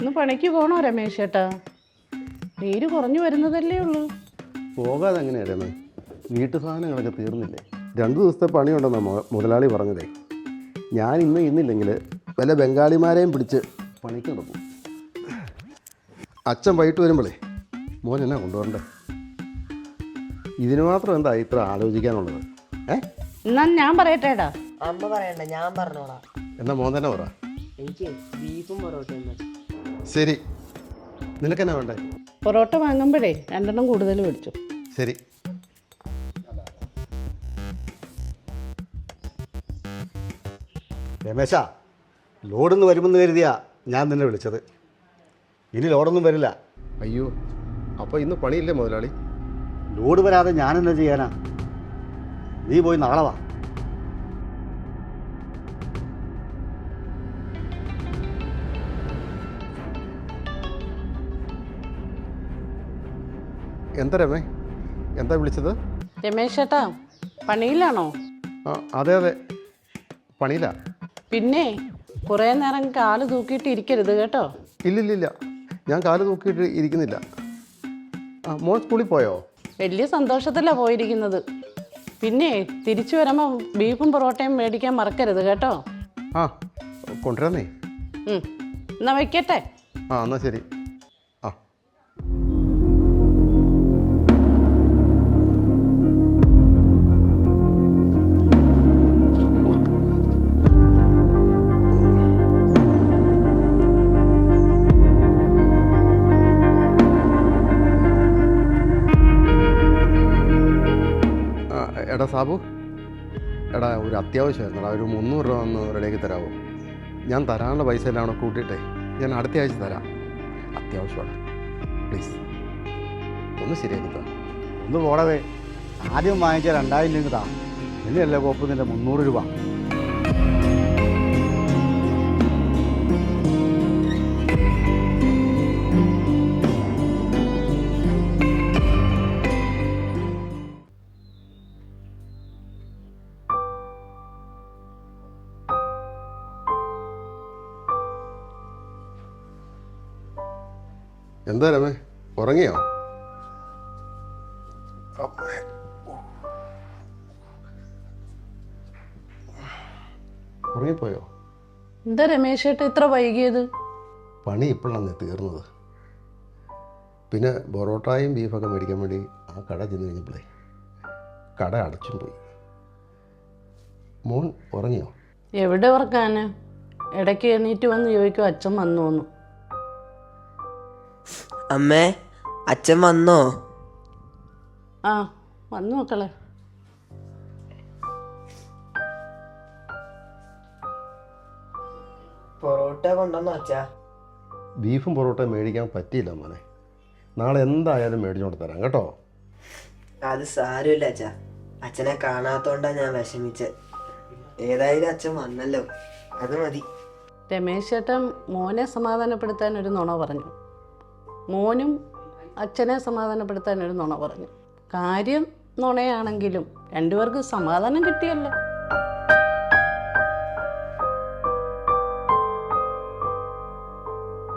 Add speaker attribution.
Speaker 1: ഇന്ന് പണിക്ക് പോണോ രമേശ് ചേട്ടാ? നീര് കുറഞ്ഞു വരുന്നതല്ലേ ഉള്ളൂ.
Speaker 2: പോകാതെ എങ്ങനെയാണ് രമേ വീട്ടു സാധനങ്ങളൊക്കെ തീർന്നില്ലേ? രണ്ട് ദിവസത്തെ പണിയുണ്ടെന്നാ മുതലാളി പറഞ്ഞതേ. ഞാൻ ഇന്ന് ഇന്നില്ലെങ്കിൽ വല്ല ബംഗാളിമാരെയും പിടിച്ച് പണിക്ക് നടക്കും അച്ഛൻ വൈകിട്ട് വരുമ്പോഴേ മോൻ എന്നാ കൊണ്ടുവരണ്ടേ? ഇതിന് മാത്രം എന്താ ഇത്ര ആലോചിക്കാനുള്ളത്? ഏ?
Speaker 1: എന്നാ ഞാൻ പറയട്ടേടാ
Speaker 3: അമ്മ പറയണ്ട ഞാൻ പറഞ്ഞോളാം.
Speaker 2: എന്നാ മോൻ തന്നെ പറ.
Speaker 3: എനിക്ക് ബീഫും പൊറോട്ടയും മതി.
Speaker 2: ശരി. നിനക്ക് എന്നാ വേണ്ടേ?
Speaker 1: പൊറോട്ട വാങ്ങുമ്പോഴേ രണ്ടെണ്ണം കൂടുതൽ മേടിച്ചു.
Speaker 2: ശരി.
Speaker 4: രമേശ ലോഡൊന്ന് വരുമെന്ന് കരുതിയാ ഞാൻ നിന്നെ വിളിച്ചത്. ഇനി ലോഡൊന്നും വരില്ല.
Speaker 2: അയ്യോ അപ്പോൾ ഇന്ന് പണിയില്ലേ മുതലാളി?
Speaker 4: ലോഡ് വരാതെ ഞാൻ എന്നാ ചെയ്യാനാ? നീ പോയി നാളെ വാ.
Speaker 2: എന്താ രമേ? എന്താ വിളിച്ചത്?
Speaker 1: രമേശ് ചേട്ടാ പണിയിലാണോ?
Speaker 2: ആ അതെ അതെ. പണിയില്ല
Speaker 1: പിന്നെ കുറേ നേരം കാൽ തൂക്കിയിട്ട് ഇരിക്കരുത് കേട്ടോ.
Speaker 2: ഇല്ലില്ലില്ല. ഞാൻ കാൽ തൂക്കിയിട്ട് ഇരിക്കുന്നില്ല. ആ മോൾ സ്കൂളിൽ പോയോ?
Speaker 1: വലിയ സന്തോഷത്തിലാണ് പോയിരിക്കുന്നത്. പിന്നെ തിരിച്ചു വരുമ്പോൾ ബീഫും പൊറോട്ടയും മേടിക്കാൻ മറക്കരുത് കേട്ടോ.
Speaker 2: ആ കൊണ്ടുവരാന്നേ
Speaker 1: ഉം. എന്നാ വയ്ക്കട്ടെ
Speaker 2: ആ എന്നാൽ ശരി. എടാ സാബു. എടാ ഒരു അത്യാവശ്യമായിരുന്നു. ഒരു മുന്നൂറ് രൂപ ഒന്ന് റെഡിയാക്കി തരാമോ ഞാൻ തരാനുള്ള പൈസ എല്ലാം കൂടെ കൂട്ടിയിട്ടേ. ഞാൻ അടുത്ത ആഴ്ച തരാം. അത്യാവശ്യമാണ്. പ്ലീസ് ഒന്ന് ശരിയാക്കി
Speaker 4: ഒന്ന് പോടവേ. ആദ്യം വാങ്ങിച്ച രണ്ടായിരം രൂപ താ കോപ്പ് നിന്റെ മുന്നൂറ് രൂപ?
Speaker 2: എന്താ രമേ? ഉറങ്ങിയോ? ഉറങ്ങിപ്പോയോ?
Speaker 1: എന്താ രമേശ് ഇത്ര വൈകിയത്?
Speaker 2: പണി ഇപ്പോഴാണ് തീർന്നത്. പിന്നെ ബൊറോട്ടായും ബീഫൊക്കെ മേടിക്കാൻ വേണ്ടി ആ കട ചെന്ന് കഴിഞ്ഞപ്പോഴേ കട അടച്ചും പോയി. മോൻ ഉറങ്ങിയോ?
Speaker 1: എവിടെ ഉറക്കാന്? ഇടയ്ക്ക് എണീറ്റ് വന്ന് ചോദിക്കും അച്ഛൻ വന്നു വന്നു
Speaker 3: അമ്മേ അച്ഛൻ വന്നോ?
Speaker 1: ആ വന്നു മക്കളെ.
Speaker 3: പൊറോട്ട കൊണ്ടുവന്നോ അച്ഛാ?
Speaker 2: ബീഫും പൊറോട്ടയും മേടിക്കാൻ പറ്റിയില്ല മോനെ. നാളെ എന്തായാലും മേടിച്ചോണ്ട് തരാം കേട്ടോ?
Speaker 3: അത് സാരമില്ല അച്ഛാ. അച്ഛനെ കാണാത്തോണ്ടാ ഞാൻ വിഷമിച്ച്. ഏതായാലും അച്ഛൻ വന്നല്ലോ. അത് മതി.
Speaker 1: രമേശ് ചേട്ടൻ മോനെ സമാധാനപ്പെടുത്താൻ ഒരു നുണ പറഞ്ഞു. മോനും അച്ഛനെ സമാധാനപ്പെടുത്താൻ ഒരു നുണ പറഞ്ഞു. കാര്യം നുണയാണെങ്കിലും രണ്ടുപേർക്ക് സമാധാനം കിട്ടിയല്ലോ.